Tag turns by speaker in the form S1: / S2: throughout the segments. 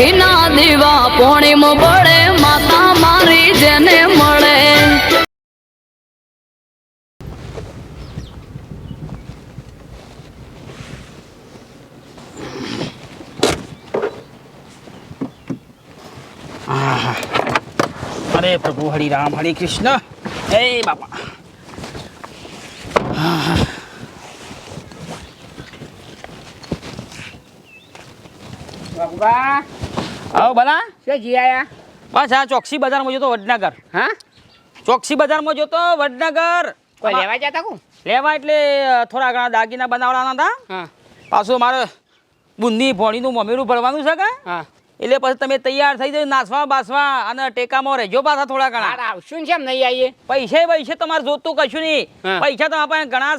S1: ઘીના દીવા પોણીમ પડે માતા મારી જેને મળે.
S2: અરે પ્રભુ હરિ રામ, હરે કૃષ્ણ. હે બાપા.
S3: બાબા
S2: આવો ભલા.
S3: શું જીયા
S2: બસ આ ચોકસી બજારમાં જોતો વડનગર.
S3: હા?
S2: ચોકસી બજારમાં જોતો વડનગર.
S3: કોઈ લેવા જતા કુ
S2: લેવા એટલે થોડા ઘણા દાગીના બનાવવાના હતા.
S3: હા.
S2: પાછું મારે બુંદી ભોણીનું મમેરું ભરવાનું છે કે?
S3: હા.
S2: એટલે પછી તમે તૈયાર થઈ જાય નાસવા બાસવા અને ટેકામાં રહેજો પાછા થોડા ઘણા.
S3: આવશું કેમ નહીં આવીએ.
S2: પૈસે પૈસે તમારે જોતું કશું નહીં. પૈસા તો આપણે ઘણા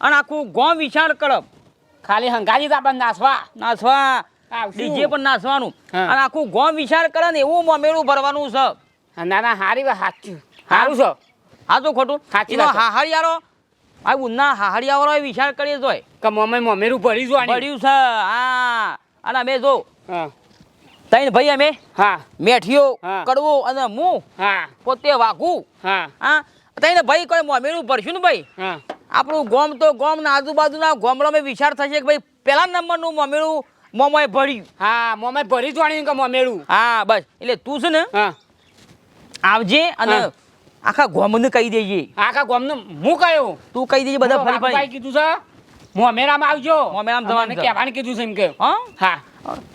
S2: અને આખું ગોમ વિશાળ કરબ
S3: ખાલી હંગાજી તો આપણને નાસવા.
S2: નાસવા. ડીજે પણ નાસવાનું. અને આખું ગોમ વિચાર કરે ને એવું મમેરું ભરવાનું છે.
S3: ના ના હારી વાત સાચું સારું છે.
S2: હા તો ખોટું.
S3: સાચી
S2: હાહરિયારો આ ઉના હાહરિયાવાળો વિચાર કરીએ તોય.
S3: કે મમે મમેરું ભરી
S2: પડ્યું છે હા. અને અમે જો
S3: હા.
S2: ભાઈ અમે
S3: હા. મેઠિયો
S2: કડવો અને હું
S3: હા.
S2: પોતે વાઘું.
S3: હા.
S2: હા? તઈને ભાઈ કોઈ મમેરું ભરશું ને ભાઈ?
S3: હા.
S2: આપણું ગોમ તો ગોમ ના આજુબાજુના ગોમડામાં વિચાર થશે કે ભાઈ પહેલા નંબરનું મમેરું મોમોએ ભર્યું.
S3: હા મમ્મી ભરી જોવાની કે મમેરું
S2: હા બસ. એટલે તું છે ને
S3: હા.
S2: આવજે અને આખા ગોમને કહી દેજે.
S3: આખા ગોમને હું કયો?
S2: તું કહી દેજે બધા ફરી ફરી.
S3: કીધું છે? મોમેરામાં આવજો.
S2: મોમેરામ છે.
S3: કહેવાનું કીધું છે એમ કે.
S2: હા?
S3: હા.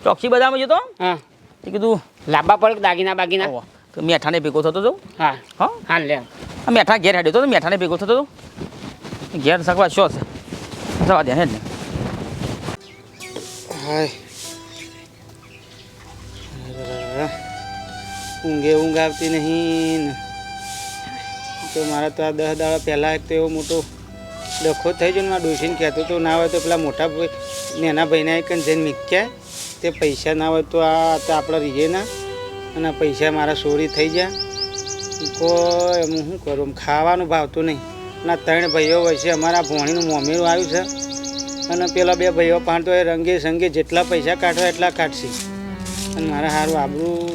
S2: ચોકસી બધામાં જતો?
S3: હા.
S2: એ કીધું
S3: લાંબા પડે દાગીના બાગીના.
S2: મેઠાને ભેગો થતો હતો
S3: હા.
S2: હા?
S3: હા લે.
S2: મેઠા ઘેર હાડ્યો હતો તો? મેઠાને ભેગો થતો હતો ઘેર સગવા શો છે? જવા દે હેડ ને.
S4: હાય ઊંઘે ઊંઘ આવતી નહીં તો મારા તો આ દસ દાડા પહેલાં એક તો એવો મોટો ડખો થઈ ગયો ને, મારા ડોસીને કહેતો તો ના હોય તો પેલા મોટા ભાઈ, નાના ભાઈના એક જઈને મીક્યા. તે પૈસા ના હોય તો આ તો આપણા રીજેના અને પૈસા મારા ચોરી થઈ ગયા. કોઈ હું શું કરું ખાવાનું ભાવતું નહીં. ના ત્રણ ભાઈઓ વચ્ચે અમારા ભોણીનું મોમેરું આવ્યું છે. અને પેલા બે ભાઈઓ પાંડતો એ રંગે સંગે જેટલા પૈસા કાઢવા એટલા કાઢશે. અને મારા સારું આબરું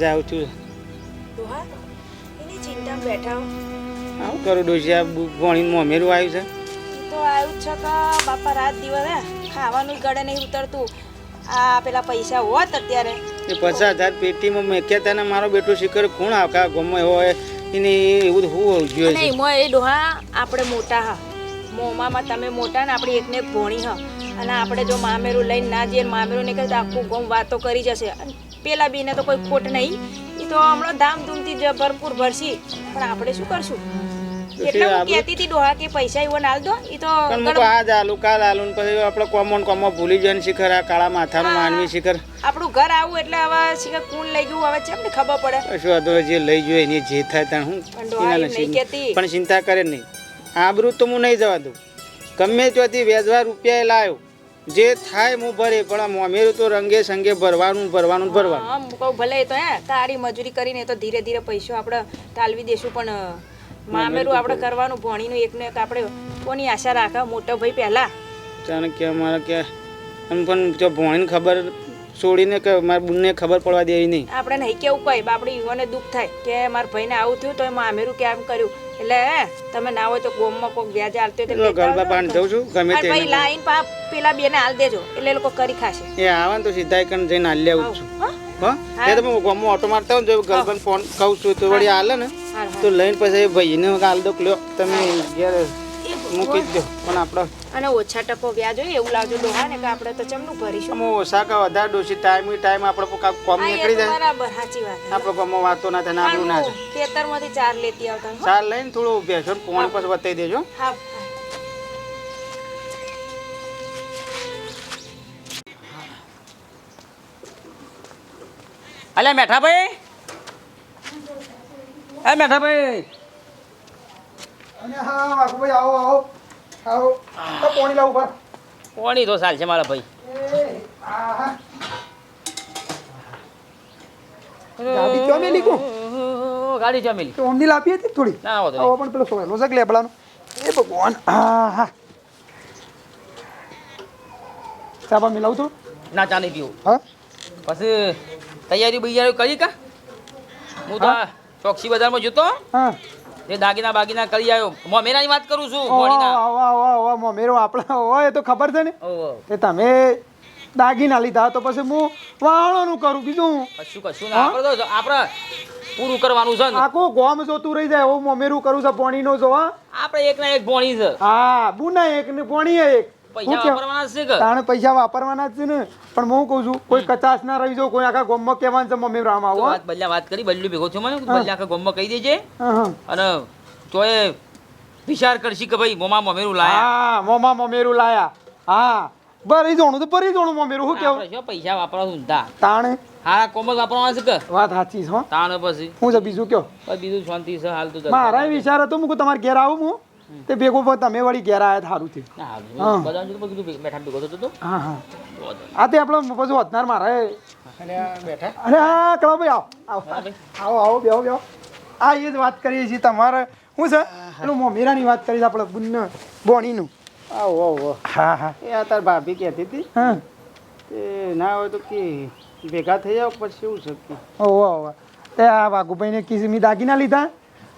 S4: જાઉં છું આવું કરું ડોસી આ ભોણીનું મોમેરું આવ્યું છે.
S5: તો આવ્યું જ છે કે બાપા રાત દિવસ હે ખાવાનું ગળે નહીં ઉતરતું. આ પેલા પૈસા હોત અત્યારે.
S4: એ પચાસ હજાર પેટીમાં મેક્યા તને ને મારો બેટો શીખર કોણ આવકા ગમે હોય એને એવું શું હોવું જોઈએ
S5: એ ડોહા આપણે મોટા હા. મોમામાં તમે મોટા ને આપણી એકને એક ભોણી હ. અને આપણે જો મામેરું લઈને ના જઈએ મામેરું નીકળે તો આખું ગમ વાતો કરી જશે. પેલા બીને તો કોઈ ખોટ નહીં. એ તો હમણાં ધામધૂમથી જ ભરપૂર ભરશી. પણ આપણે શું કરશું? એટલે હું કહેતી હતી ડોહા કે પૈસા એવો નાલ દો એ તો
S4: પણ આજ આલુ કાલ આલુ પછી આપણે કોમો કોમો ભૂલી જાય ને શિખર આ કાળા માથાનું માનવી શિખર.
S5: આપણું ઘર આવું એટલે હવે શિખર કોણ લઈ ગયું. હવે ને ખબર પડે?
S4: જે લઈ જોઈએ એની જે થાય ત્યાં હું.
S5: પણ
S4: ચિંતા કરે નહીં. આબરૂ તો હું નહીં જવા દઉં. ગમે ત્યાંથી વેજવા રૂપિયા લાવ્યો જે થાય હું ભરે પણ મોમેરું તો રંગે સંગે ભરવાનું ભરવાનું ભરવાનું.
S5: હા હું કહું ભલે તો હે તારી મજૂરી કરીને તો ધીરે ધીરે પૈસો આપણે તાલવી દેશું પણ મામેરું આપણે કરવાનું ભણીનું એકને એક આપણે કોની આશા રાખે મોટો ભાઈ પહેલા?
S4: જાણે કે અમારે કે એમ પણ જો ભણીને ખબર છોડીને કે મારા બુનને ખબર પડવા દેવી નહીં.
S5: આપણે નહીં કેવું કહે બાપડી યુવાને દુઃખ થાય કે મારા ભાઈને આવું થયું તો એ મામેરું કેમ કર્યું? એટલે તમે ના હોય તો ગોમમાં કોઈક વ્યાજે હાલતો હોય તો
S4: ગરબા પાણી દઉં છું ગમે તે ભાઈ
S5: લાઈન પા પેલા બેને હાલ દેજો એટલે લોકો કરી ખાશે.
S4: એ આવે તો સીધા એક જઈને હાલી આવું છું.
S5: હા?
S4: એ તો હું ઓટો મારતા હોય જો ગરબાને ફોન કહું છું તો વળી હાલે ને તો લઈને પછી ભાઈ ભાઈને હાલ દો લ્યો તમે ઘેર મૂકી જ દો. પણ આપણે
S5: અને ઓછા ટકો વ્યાજ હોય એવું લાવજો ડોહા ને કે આપણે તો ચમનું ભરીશું.
S4: આમ ઓછા કે વધારે ડોસી ટાઈમ ટાઈમ આપણે કામ
S5: કોમ
S4: નીકળી જાય.
S5: બરાબર સાચી વાત.
S4: આપણે ગામમાં વાતો ના થાય આપણું ના થાય.
S5: ખેતરમાંથી ચાર લેતી આવતા
S4: ચાર લઈને થોડું ઉભ્યા છો કોણ પછી બતાવી દેજો.
S5: હા
S2: અલ્યા મેઠા ભાઈ એ મેઠા ભાઈ
S6: અને હા વાઘુભાઈ આવો આવો આવો. તો પોણી લાવું પર
S2: કોણી તો છે મારા ભાઈ.
S6: ગાડી ક્યાં મેલી કો
S2: ગાડી જમેલી
S6: તો ઓમની લાપી હતી થોડી?
S2: ના વાંધો
S6: આવો પણ પેલો સોયલો છે લેબડાનો? એ ભગવાન આહા ચાપા મિલાવું તો
S2: ના ચા નહીં પીવું.
S6: હા?
S2: પછી તૈયારી બૈયારી કરી કા? હું તો ચોકસી બજારમાં જતો.
S6: હા.
S2: એ દાગીના બાગીના કરી આવ્યો. મો મેરાની વાત કરું છું
S6: ઓહો, ઓહો, મોમેરો આપણા હોય તો ખબર છે ને? તે તમે દાગીના લીધા તો પછી હું વાહણોનું કરું બીજું.
S2: કશું કશું ના. આપણે તો આપણે પૂરું કરવાનું છે
S6: આખો ગોમ જોતું રહી જાય હું મેરું કરું છે પોણીનો જો હા?
S2: આપણે એક ના એક પોણી છે.
S6: હા બુના એક ને પોણી એક.
S2: પૈસા વાપરવાના છે કે?
S6: તાણે પૈસા વાપરવાના જ છે ને. પણ હું કહું છું કોઈ કચાશ ના રહી જાવ કોઈ આખા ગોમમાં કહેવાનું છે મમ્મી રામ આવો
S2: વાત બલ્લા વાત કરી બલ્લુ ભેગો થયો મને બલ્લા આખા ગામમાં કહી દેજે. અને તોય વિચાર કરશી કે ભાઈ મોમા મમેરું લાયા.
S6: હા મોમા મમેરું લાયા. હા. ભરી જોણું તો ભરી જોણું મમેરું શું કેવું?
S2: શું પૈસા વાપરવા ઊંધા
S6: તાણે?
S2: હારા કોમલ વાપરવાના છે કે?
S6: વાત સાચી છે હો.
S2: તાણ પછી.
S6: હું છે બીજું કયો?
S2: બીજું શાંતિ છે હાલ તો.
S6: મારા વિચાર હતો હું તમારે ઘેર આવું હું. તે ભેગો તમે વળી ઘેર આવ્યા સારું થયું.
S2: બેઠા ભેગો થતો
S6: હા હા. આ તે આપણો પછી વધનાર મારે
S4: બેઠા.
S6: અરે હા કળો ભાઈ આવો. આવો. આવો આવો બેહો બેહો. આ એ જ વાત કરીએ છીએ તમારે. શું છે? એનું મોમેરાની વાત કરી છે આપણે બુન બોણીનું.
S4: આવો આવો
S6: હા હા.
S4: એ આ તાર ભાભી કહેતી હતી.
S6: હા.
S4: તે ના હોય તો કે ભેગા થઈ જાવ પછી શું છે કે?
S6: ઓહો ઓહો તે આ વાઘુભાઈને કિસમી દાગીના લીધા.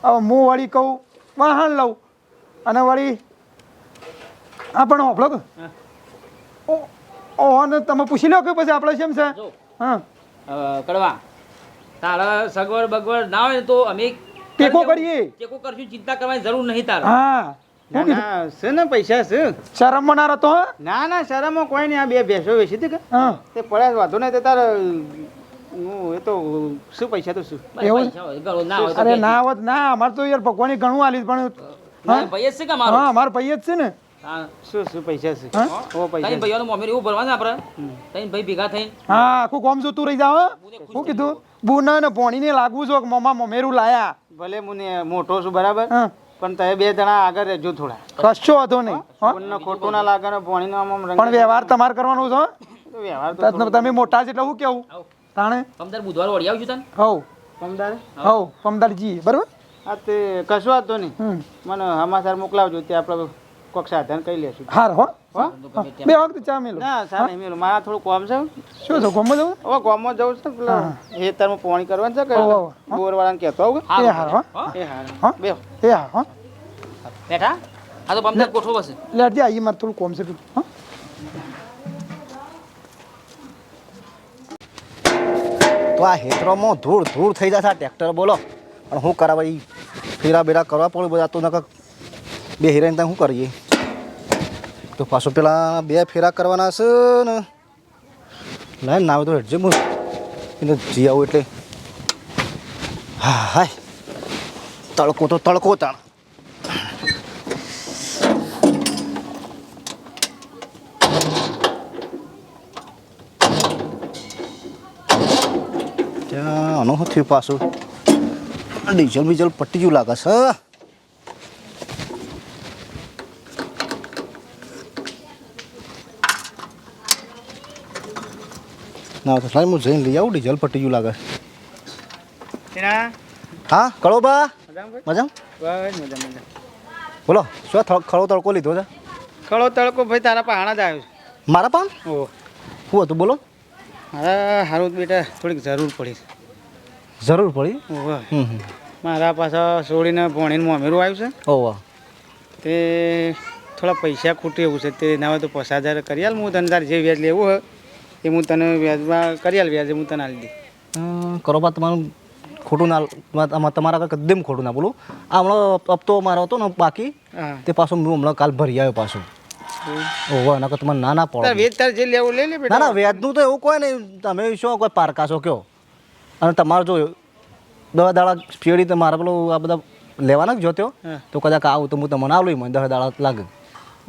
S6: હવે હું વળી કહું વાહન લઉં. અને વળી આ પણ હોભળો કે ઓ ઓહો ને તમે પૂછી લો કે પછી આપણે કેમ છે?
S2: જો.
S6: હા.
S2: કડવા. તારા સગવડ બગવડ ના હોય તો અમે
S6: ટેકો કરીએ.
S2: ટેકો કરશું ચિંતા કરવાની જરૂર નહીં તારે.
S6: હા.
S4: છે ને પૈસા છે.
S6: શરમ ના હતો
S4: ના ના શરમમાં કોઈ નહીં. આ બે ભેંસો વેચી હતી કે? તે પડ્યા વાંધો નહીં. તે તારે હું એ તો શું પૈસા તો શું?
S6: એવું?
S2: પૈસા હોય, ગળો ના હોય
S6: અરે ના હોત ના અમારે તો યાર ભગવાને ઘણું આલી પણ
S2: ભાઈ જ છે કે મારો?
S6: હા અમારે ભાઈ જ છે ને.
S4: શું શું પૈસા છે? ઓ પૈસા
S2: તારી
S4: છે.
S2: ભાઈઓનું એવું ભરવાનું આપણે? તારી ભાઈ ભેગા થઈને?
S6: હા આખું કોમ જોતું રહી જાવ શું કીધું બુના ને ભોણીને લાગવું છો કે મમ્મા મમેરું લાયા.
S4: ભલે હું મોટો છું બરાબર? પણ તમે બે જણા આગળ રહેજો થોડા.
S6: કશો વાંધો નહીં
S4: કોઈને ખોટું ના લાગે ને પોણી આમ આમ
S6: પણ વ્યવહાર તમારે કરવાનો છે
S4: વ્યવહાર તો
S6: તો તમે મોટા છે એટલે હું કેવું? તાણે?
S2: બુધવાર વળી આવજો તને?
S6: હવ.
S4: પમદાર
S6: હવ પમદારજી બરાબર?
S4: હા તે કશું વાંધો નહીં. મને સમાચાર મોકલાવજો તે આપણે કક્ષા સાધન કહી લેશું.
S6: હાર હો.
S4: હો.
S6: બે વખત ચા મેલો.
S4: ના સારું નહીં મેલું. મારા થોડું કોમ છે
S6: શું છો ગમો જવું
S4: હવે ગામમાં જવું છે પેલા હેતરમાં તારમાં પોણી કરવાનું છે કે. બોરવાળાને કહેતો આવું
S2: હા,
S6: એ હાર હો.
S2: હો?
S4: એ હાર.
S6: હા?
S4: બે
S6: એ હા હો.
S2: બેઠા? હા તો બમદાર ગોઠવો બસ
S6: લેટજી આવીએ મારે થોડું કોમ છે હા.
S7: તો આ હેતરોમાં ધૂળ ધૂળ થઈ જશે આ ટ્રેક્ટર બોલો. પણ શું કરાવવા ફેરા બેરા કરવા પડે બધા તો નકર બે હિરાઈને ત્યાં શું કરીએ? તો પાછું પેલા બે ફેરા કરવાના છે ને. લાય ના આવે તો હેઠજે હું એટલે જી આવું એટલે. હા, હાય. તડકો તો તડકો તાણ. ત્યાં શું થયું પાછું? ડીઝલ બીઝલ પટી જેવું લાગે છે. ના તો સાહેબ હું જઈને લઈ આવું ડીઝલ પટી જેવું લાગે. હા કળો બા
S4: મજામાં?
S7: બોલો શું ખળો તડકો લીધો છે?
S4: ખળો તડકો ભાઈ તારા પાણા જ આવ્યો છે.
S7: મારા પાન?
S4: ઓ
S7: હું હતું બોલો.
S4: મારા હારું બેટા થોડીક જરૂર પડી છે.
S7: જરૂર પડી.
S4: મારા પાછા છોડીને ભણીને મોમેરું આવ્યું છે.
S7: ઓવા
S4: તે થોડા પૈસા ખૂટે એવું છે. તે ના હોય તો પચાસ હજાર કરી આલ. હું તને તારે જે વ્યાજ લેવું હોય એ હું તને વ્યાજમાં કરી આલ વ્યાજે હું તને આલી દઈ
S7: અમ, કરો બા તમારું ખોટું ના તમા- તમા- તમારા કદમ ખોટું ના બોલું. આ હમણાં હપ્તો મારો હતો ને બાકી તે પાછું હું હમણાં કાલ ભરી આવ્યો પાછું. ઓહો એના કરતા તમારે ના ના પડે.
S4: વેજ તારે જે લેવું લઈ લે
S7: ના ના વ્યાજનું તો એવું કોઈ નહીં. તમે શું કોઈ પારકા છો કયો? અને તમારે જો દસ દાડા ફેડી તો મારે પેલું આ બધા લેવાના જ જોત્યો તો કદાચ આવું તો હું તમને આવું મને દસ દાડા લાગે.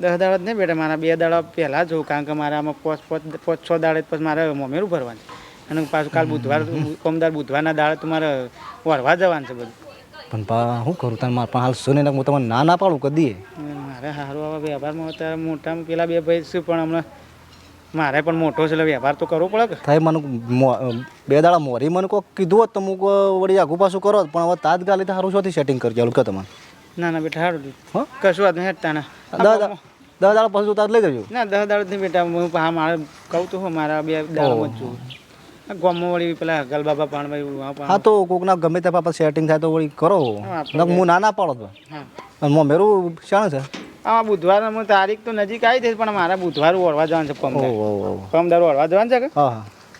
S4: દસ દાડા જ નહીં બેટા મારા બે દાડા પહેલાં જોઉં કારણ કે મારે આમાં પાંચ પાંચ પાંચ છ દાડે પછી મારે મોમેરું ભરવાનું અને પાછું કાલ બુધવાર કોમદાર બુધવારના દાડે તો મારે વળવા જવાનું છે બધું.
S7: પણ પા શું કરું તને મારે પણ હાલ સુને હું તમને ના ના પાડું કદી.
S4: મારે સારું આવા વ્યવહારમાં અત્યારે મોટામાં પેલા બે ભાઈ શું પણ હમણાં મારે પણ મોટો છે એટલે વ્યવહાર તો કરવો પડે કે.
S7: થાય મને બે દાડા મોરી મને કોઈ કીધું હોત તો હું વળી આગુ પાછું કરો પણ હવે તાત્કાલિક સારું શોથી સેટિંગ કરજો ચાલુ કે તમારે
S4: ના ના બેટા સારું
S7: હો?
S4: કશું વાત નહીં હેઠતા ના
S7: દસ દાડા દસ દાડા પછી તાર લઈ જજો.
S4: ના દસ દાડા નહીં બેટા હું હા મારે કહું તો હું મારા બે દાડા જ ગામમાં વળી પેલા હગલ બાબા પાણભાઈ
S7: હા તો કોકના ગમે તે પાપા સેટિંગ થાય તો વળી કરો. હું ના ના પાડો તો.
S4: હા.
S7: અને શાણ છે?
S4: આ બુધવારમાં તારીખ તો નજીક આવી છે પણ મારા બુધવાર ઓળવા જવાનું છે પમદાર પમદાર ઓળવા જવાનું છે કે?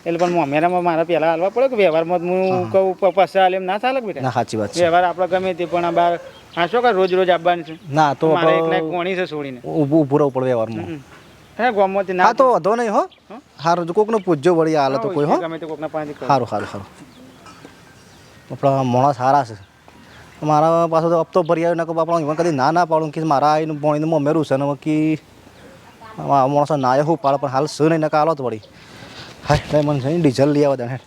S4: એટલે પણ મમેરામાં મારા પહેલા હાલવા પડે કે વ્યવહારમાં હું કહું પૈસા હાલે એમ ના ચાલે બેટા?
S7: ના સાચી વાત છે.
S4: વ્યવહાર આપણે ગમે તે પણ આ બાર હા શું કે રોજ રોજ આવવાનું છે?
S7: ના તો
S4: મારે એક લાખ કોણી છે છોડીને.
S7: ઊભું ઊભું રહેવું પડે વ્યવહારમાં.
S4: હે ગામમાંથી ના
S7: તો વધો નહીં હો. સારું જો કોકને પૂછજો વળી હાલ તો કોઈ હો.
S4: ગમે તે કોકના કહું.
S7: સારું સારું સારું આપણા માણસ સારા છે. મારા પાસે તો હપ્તો ભરી આવ્યો નાખો બાપા એમાં કદી ના ના પાડું કે મારા આવીને ભણીને મમેરું છે. ને બાકી આ માણસો ના આવ્યો હું પાડે પણ હાલ શું નહીં ને હાલો તો વળી. હા મને છે ડીઝલ લઈ આવે તને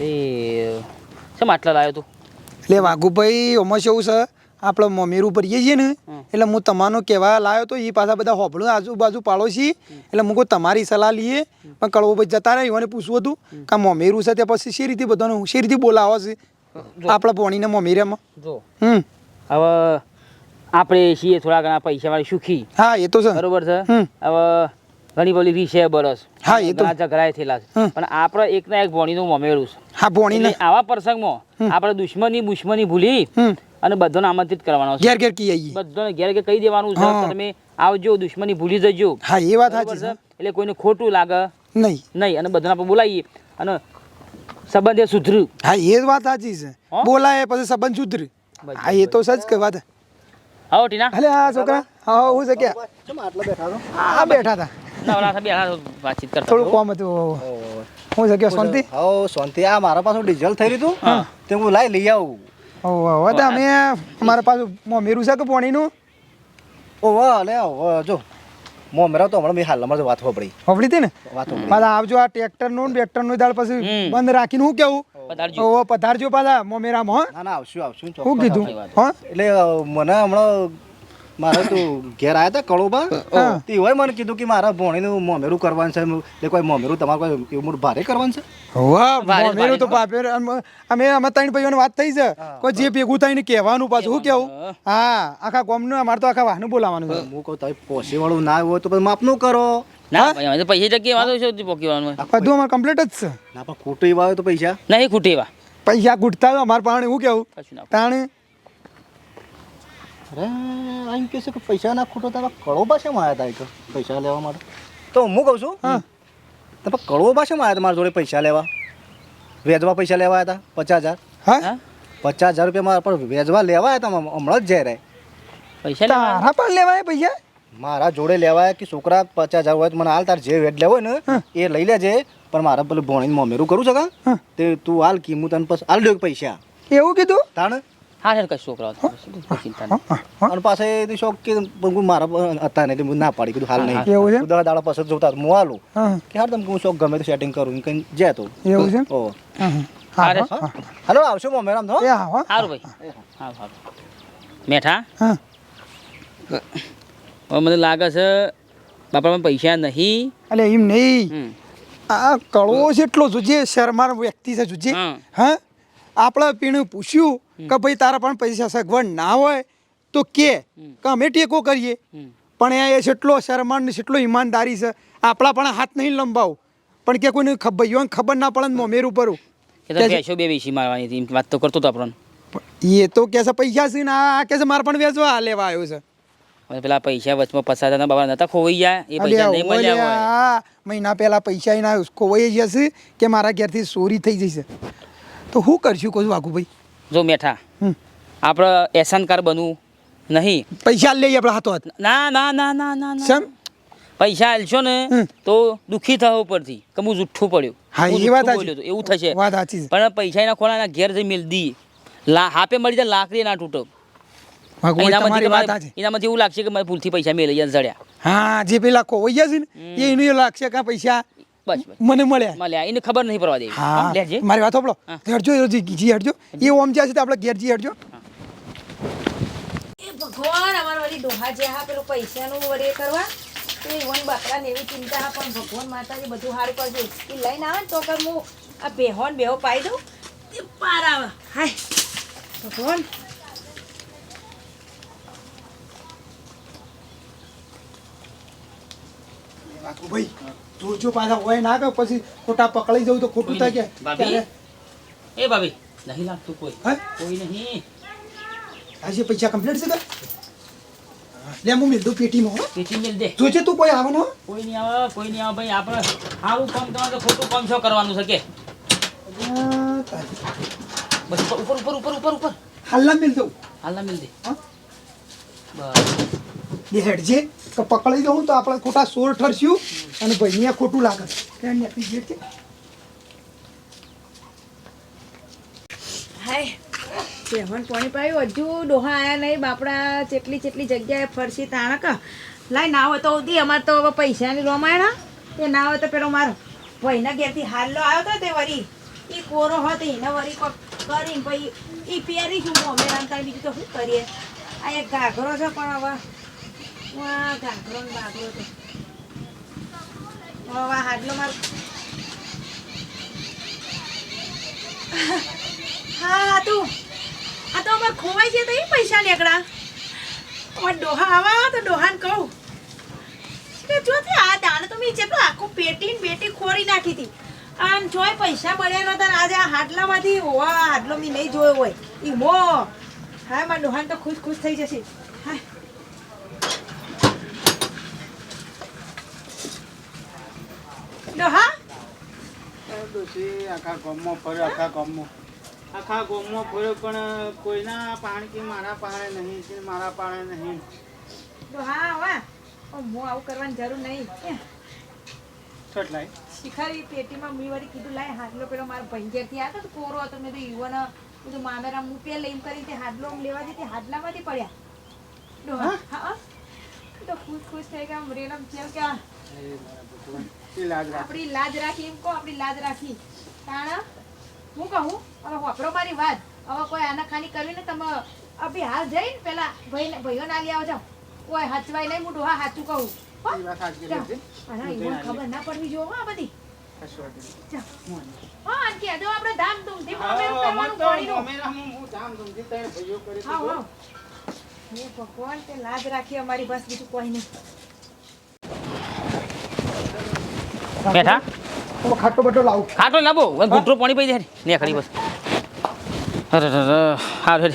S2: એ શેમ આટલા લાવ્યો તું?
S6: એટલે વાઘુભાઈ ઓમાં શું છે? આપણે મમેરું ભરીએ છીએ ને એટલે હું તમારો કહેવા લાવ્યો તો એ પાછા બધા હોભળું આજુબાજુ પાડોશી. એટલે હું કોઈ તમારી સલાહ લઈએ. પણ કળવોભાઈ જતા રહ્યા એને પૂછવું હતું કે આ મમેરું છે ત્યાં પછી શી રીતે બધાનું શી રીતે બોલાવો છે? આપણા પોણીને મમેરિયામાં
S2: જો.
S6: હમ.
S2: હવે આપણે છીએ થોડા ઘણા પૈસાવાળી સુખી.
S6: હા એ તો છે.
S2: બરોબર છે? હવે ઘણી બધી રીસે બરસ
S6: હા, એ તો-
S2: ઝઘડાય થયેલા છે. પણ આપણે એકના એક ભોણીનું મમેરું છે.
S6: હા પોણીને
S2: આવા પ્રસંગમાં આપણે દુશ્મની દુશ્મની ભૂલી અને બધાને આમંત્રિત કરવાનો છે.
S6: ઘેર ઘેર કી આવી
S2: બધાને ઘેર ઘેર કહી દેવાનું છે. તમે આવજો દુશ્મની ભૂલી જજો.
S6: હા એ વાત સાચી
S2: છે. એટલે કોઈને ખોટું લાગે
S6: નહીં.
S2: નહીં. અને બધાને આપણે બોલાવીએ અને સંબંધે સુધર્યું.
S6: હા એ વાત સાચી છે. બોલાય પછી સંબંધ સુધરે. હા એ તો સચ કે વાત.
S2: આવો ટીના.
S6: હલે આ છોકરા. હા હું છે કે?
S7: આટલા બેઠા છો?
S6: હા બેઠા હતા.
S2: નવરા થા બેઠા વાતચીત કરતા
S6: થોડું કોમ હતું હું છે કે શાંતિ?
S7: હા શાંતિ. આ મારા પાસે ડીઝલ થઈ રહ્યું હતું તે હું લાઈ લઈ આવું.
S6: ઓહો હવે અમારા પાછું મમેરું છે કે પોણીનું?
S7: ઓ વાહ લે આવો, જો. મોમેરા તો હમણાં મેં હાલ અમારે વાત પડી
S6: હોભળી હતી ને?
S7: વાત.
S6: પાછા આવજો આ ટ્રેક્ટરનું ને ટ્રેક્ટરનું દાળ પછી બંધ રાખીને હું કેવું?
S2: પધારજો.
S6: ઓ પધારજો પાછા મો મેરા મો
S7: ના ના આવશું આવશું.
S6: હું કીધું હા?
S7: એટલે મને હમણાં મારે તું ઘેર આવ્યા હતા કળોબા? તે હોય મને કીધું કે મારા ભણીનું મોમેરું કરવાનું છે એટલે કોઈ મોમેરું તમારે કોઈ એવું ભારે કરવાનું છે?
S6: વાહ મોમેરું તો બાપે અમે અમે ત્રણ ભાઈઓને વાત થઈ છે. કોઈ જે ભેગું થઈને કહેવાનું પાછું. શું કેવું? હા. આખા ગામનું અમારે તો આખા વાહનું બોલાવાનું છે.
S7: હું કહું તમે પોસી વાળું ના હોય તો પછી માપનું કરો.
S2: ના ભાઈ અમે તો પૈસા જગ્યાએ વાંધો છે પોકીવાનું
S6: બધું અમારે કમ્પ્લીટ જ છે.
S7: ના પણ ખોટું એવા હોય તો પૈસા.
S2: નહીં ખૂટે એવા.
S6: પૈસા ગુટતા હોય અમારે પાણી હું કેવું? તાણે
S7: અરે એમ કહે છે કે પૈસા ના ખોટો તારા કળોબા શેમ આવ્યા હતા એક પૈસા લેવા માટે? તો હું કહું છું હા. તમે કળોબા આવ્યા હતા મારા જોડે પૈસા લેવા? વેજવા પૈસા લેવા આવ્યા હતા પચાસ હજાર?
S6: હા?
S2: હા?
S7: પચાસ હજાર રૂપિયા મારા પર વેજવા લેવા આવ્યા હતા હમણાં જ જઈ રહે
S2: પૈસા લેવા
S6: તારા પણ લેવાય પૈસા?
S7: મારા જોડે લેવાય કે છોકરા પચાસ હજાર હોય તો મને હાલ તાર જે વેટ લેવો હોય ને એ લઈ લેજે. પણ મારા પેલું ભણીને મમેરું કરું છે કા? તે તું હાલ કિંમત હું તને પછી હાલ દો પૈસા.
S6: એવું કીધું?
S7: તાણ?
S2: હા સર કશું છોકરાઓ. કોઈ ચિંતા નહીં.
S7: અને પાસે શોખ કે મારા હતા નહીં હું ના પાડી કીધું હાલ નહીં.
S6: એવું છે?
S7: દસ દાડા પાછળ જોતા હું હાલું. કે હાર તમે હું શોખ ગમે તો સેટિંગ કરું કઈ તો.
S6: એવું છે?
S7: ઓ. હાલો આવશો તો.
S2: સારું ભાઈ. સારું મેઠા? હવે મને લાગે છે બાપા પૈસા નહીં.
S6: એટલે એમ નહીં. આ કળવો છે એટલો જોજે શરમાર વ્યક્તિ છે જોજે.
S2: હા?
S6: આપણે પીણું પૂછ્યું કે ભાઈ તારા પણ પૈસા સગવડ ના હોય તો કે. અમે ટેકો કરીએ. પણ એ જેટલો શરમાન ને જેટલો ઈમાનદારી છે આપણા પણ હાથ નહીં લંબાવ. પણ કે કોઈને ખબર ખબર ના પડે ને મોમેર ઉપર.
S2: બે બેસી મારવાની હતી વાત તો કરતો હતો આપણને.
S6: એ તો કે છે પૈસા છે ને આ કે છે મારે પણ વેચવા આ લેવા આવ્યો છે.
S2: હવે પેલા પૈસા વચમાં પસાર થતા બાબા નતા ખોવાઈ જાય એ પૈસા નહીં મળ્યા હોય.
S6: મહિના પહેલા પૈસા એના ખોવાઈ જશે કે મારા ઘેરથી ચોરી થઈ જશે. તો હું કરશું કહું વાઘુભાઈ?
S2: જો મેઠા. આપણે એહસાનકાર બનવું નહીં.
S6: પૈસા લઈએ આપણે હાથો હાથ.
S2: ના ના ના ના ના
S6: સમ
S2: પૈસા આલશો ને તો દુઃખી થવું પડતી કે હું જુઠ્ઠું પડ્યું.
S6: હા, એ વાત સાચી.
S2: એવું થશે.
S6: વાત સાચી
S2: પણ પૈસા એના ખોલા એના ઘેર જઈ મેલ દી. લા હાપે મળી જાય લાકડી ના તૂટો. એનામાંથી એવું લાગશે કે મારે ભૂલથી પૈસા મેળવી જડ્યા.
S6: હા જે પેલા ખોવાઈ જશે ને એનું એ લાગશે કે પૈસા
S2: બસ બસ.
S6: મને મળ્યા.
S2: મળ્યા. એને ખબર નહીં પડવા દેવી.
S6: હા.
S2: લેજે.
S6: મારી વાત સાંભળો.
S2: હા.
S6: હેડજો એ જી હેડજો એ ઓમ જ્યાં છે તો આપણે ઘેર જી હેડજો
S5: એ ભગવાન અમારા વળી ડોહા જે હા પેલું પૈસાનું વડે કરવા. તો એ વન બાપડા ને એવી ચિંતા હા પણ ભગવાન માતાજી બધું હાર કરજો. એ લઈને આવે ને તો કર હું આ બેહોન બેહો પાઈ દઉં. એ પાર આવે. હાય. ભગવાન.
S6: વાઘુભાઈ જોજો પાછા હોય ના કે પછી ખોટા પકડાઈ જવું તો ખોટું થાય કે?
S2: ભાભી? એ ભાભી નહીં લાગતું કોઈ.
S6: હે?
S2: કોઈ નહીં.
S6: આજે પૈસા કમ્પ્લીટ છે લે હું મિલ દઉં પેટીમાં હો.
S2: પેટી મિલ દે.
S6: જોજે તું કોઈ આવે
S2: કોઈ નહીં આવે કોઈ નહીં આવે. ભાઈ આપણે સારું કામ તમારે તો ખોટું કામ શું કરવાનું છે કે? બસ ઉપર ઉપર ઉપર ઉપર ઉપર.
S6: હાલના મિલ દઉં.
S2: હાલના મિલ દે.
S6: હા?
S2: બસ.
S6: બે હેડજે પકડાઈ જવું તો આપણે ખોટા સોર ઠરસ્યું અને ભાઈને ખોટું લાગે છે.
S5: હાય. સેવન પાણી પાયું? હજુ ડોહા આયા નહીં, બાપડા ચેટલી ચેટલી જગ્યાએ ફરસી કા લાઈ ના હોય તો ઉધી, અમારે તો હવે પૈસાની રોમાયણા તે ના. હોય તો પેલો મારો ભાઈના ઘેરથી હાલ્લો આવ્યો હતો તે વરી. એ કોરો હતો, એને વરી કરીને પછી એ પહેરી છું અમે રામતા બીજું તો શું કરીએ? આ એક ઘાઘરો છે પણ હવે ઘાઘરો ને બાઘરો તો. હવે આ હાડલો મારો હા તું આ તો અમારે ખોવાઈ છે તો એ પૈસા નીકળ્યા અમારે ડોહા આવા તો ડોહાને કહું. જો તે આ દાણ તો મેં જેટલું આખું પેટી ખોરી નાખી હતી. આમ જોય પૈસા મળ્યા નતા આજે આ હાડલામાંથી હોવા હાડલો મેં નહીં જોયો હોય. ઈ મો. હા, મારા ડોહાન તો ખુશ ખુશ થઈ જશે. હા. ડોહા
S4: ડોશી આખા ગામમાં ફર્યો આખા ગામમાં. આખા ગામમાં ફર્યો પણ કોઈના પાણી કે મારા પાણે નહીં કે મારા પાણે નહીં.
S5: ડોહા વાહ હું આવું કરવાની જરૂર નહીં. એ,
S4: છટલાય
S5: શિખરી પેટીમાં મેં વળી કીધું લાય હાડલો પેલો મારો ભંજેરથી આવ્યો તો કોરો હતો. મેં તો યુવાન બધું મામેરા મૂકે લઈને કરી તે હાડલો લેવા જતી હાડલામાંથી પડ્યા. ડોહા હા. તો ખુશ ખુશ થઈ ગયા રેલમ જેમ કે આપણી લાજ રાખી. એમ કહો આપણી લાજ રાખી. તાણા હું કહું હવે વાપરો મારી વાત. હવે કોઈ આનાખાની કરવી ને તમે અભી હાલ જઈને પેલા ભાઈ ભાઈઓ ના લઈ આવજો કોઈ હચવાય નહીં હું ડોહા સાચું કહું. ખબર ના પડવી જોવો આ બધી. આપણે ધામધૂમથી ભગવાન તે લાજ રાખી અમારી બસ બીજું કોઈ નહીં.
S2: બેઠા?
S6: ખાટો બટો લાવું.
S2: ખાટો બહુ ઘૂંટરો પાણી પી જાય ને. ખરી બસ. અરે અરે સારું.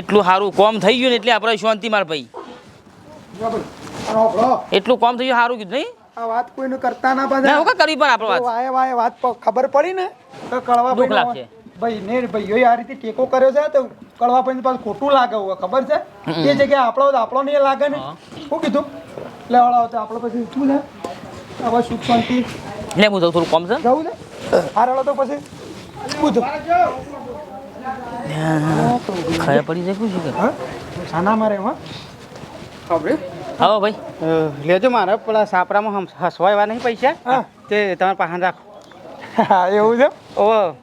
S2: એટલું સારું કોમ થઈ ગયું ને એટલે આપણે શાંતિ માર ભાઈ એટલું કોમ થઈ ગયું સારું કીધું નહીં?
S6: આ વાત કોઈને કરતા ના
S2: ના
S6: પાછા
S2: હું કા પણ આપણે વાત?
S6: વાય વાય વાત ખબર પડી ને? તો કળવા
S2: દુઃખ
S6: ભાઈ
S2: લાગશે.
S6: ભાઈ ને ભાઈઓએ આ રીતે ટેકો કર્યો છે તો કળવા ભાઈ પાસે ખોટું લાગે ખબર છે? એ જગ્યાએ આપણો આપણો નહીં લાગે ને. શું કીધું લેવાળા વળાવ તો પછી શું છે? હવે સુખ શાંતિ.
S2: લે હું જાઉં થોડું કોમ છે?
S6: જવું છે હારેલો તો પછી. બુધ
S2: ખાયા પડી જાય શું છે
S6: હા? સાના મારે હા?
S4: ખબર
S2: હા ભાઈ.
S4: લેજો મારા પેલા સાપરામાં હમ- હસવા એવા નહીં પૈસા.
S6: હા.
S4: તે તમારે પાસે રાખો.
S6: હા, એવું છે?
S4: ઓહો.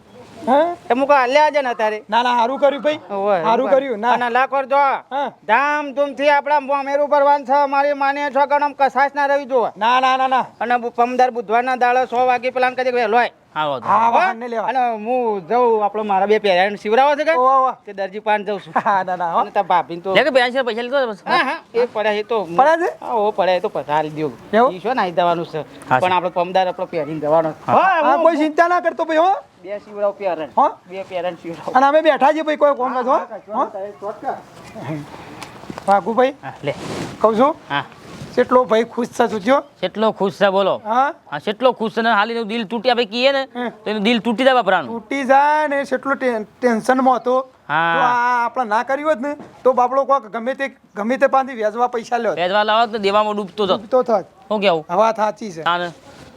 S6: હા?
S4: મુકો હાલ્યા છે ને તારે.
S6: ના ના હારું કર્યું ભાઈ. હારું કર્યું. ના.
S4: અને લા કરજો
S6: હા.
S4: ધામધૂમથી આપણા મોમેરું ભરવાનું છે મારી માને છ ગણમ કસાસ ના રહી જોવા.
S6: ના ના ના ના.
S4: અને પમદાર બુધવાર ના દાડો સો વાગે પેલા કદી વહેલો હોય
S2: હા
S6: હા ને લેવા.
S4: અને હું જઉં આપણો મારા બે પેરેન્ટ શિવરાવો છે કે? દરજી પાન જઉં છું.
S6: હા ના ના
S4: અને તાર ભાભી તો
S2: લે કે બે પૈસા લીધો બસ.
S4: હા હા એ પડ્યા એ તો
S6: પડ્યા છે?
S4: હા ઓ પડ્યા એ તો પધારી દ્યો
S6: એવું?
S4: ઈ શું નાઈ દેવાનું છે. પણ આપણો પમદાર આપણો પહેરીને જવાનો
S6: હા કોઈ ચિંતા ના કરતો ભાઈ હો.
S4: બે શિવરાવ પેરણ
S6: હો?
S4: બે પેરણ શિવરાવ.
S6: અને અમે બેઠા છીએ ભાઈ કોઈ કોમ કાજ વાઘુ
S2: ભાઈ લે.
S6: કહું છું?
S2: હા.
S6: કેટલો ભાઈ ખુશ છે સુજો
S2: કેટલો ખુશ છે બોલો.
S6: હા?
S2: કેટલો ખુશ છે ને હાલ દિલ તૂટ્યા ભાઈ કીએ ને. તો એનું દિલ તૂટી જાય બાપરાનું.
S6: તૂટી જાય ને કેટલો ટેન્શનમાં હતો.
S2: હા.
S6: આપણે ના કર્યું હોત ને તો બાપડો કોક ગમે તે ગમે તે પાસેથી વ્યાજવા પૈસા લ્યો.
S2: વેજવા લાવો તો દેવામાં ડૂબતો હતો.
S6: તો થાત
S2: શું કેવું?
S6: હવા સાચી છે.
S2: હા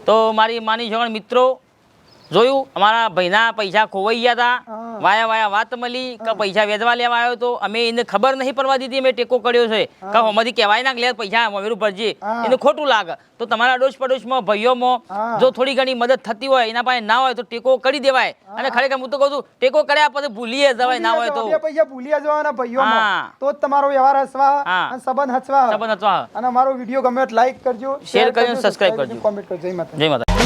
S2: તો મારી માની છોકરા મિત્રો જોયું? અમારા ભાઈના પૈસા ખોવાઈ ગયા હતા વાયા વાયા વાત મળી કે પૈસા વેચવા લેવા આવ્યો તો અમે એને ખબર નહીં પડવા દીધી અમે ટેકો કર્યો છે. કે અમારી કહેવાય ના લે પૈસા મમેરું ભરજી. એને ખોટું લાગે. તો તમારા અડોશ પડોશમાં ભાઈઓમાં જો થોડી ઘણી મદદ થતી હોય એના પાસે ના હોય તો ટેકો કરી દેવાય. અને ખરેખર હું તો કહું છું ટેકો કર્યા પછી ભૂલીએ જવાય ના હોય તો.
S6: પૈસા ભૂલી જવાના ભાઈઓ તો જ તમારો વ્યવહાર હસવા. અને સંબંધ હસવા.
S2: સંબંધ હસવા.
S6: અને અમારો વીડિયો ગમે લાઈક કરજો
S2: શેર કરજો, subscribe કરજો.
S6: કોમેન્ટ કરજો. જય માતા
S2: જય માતા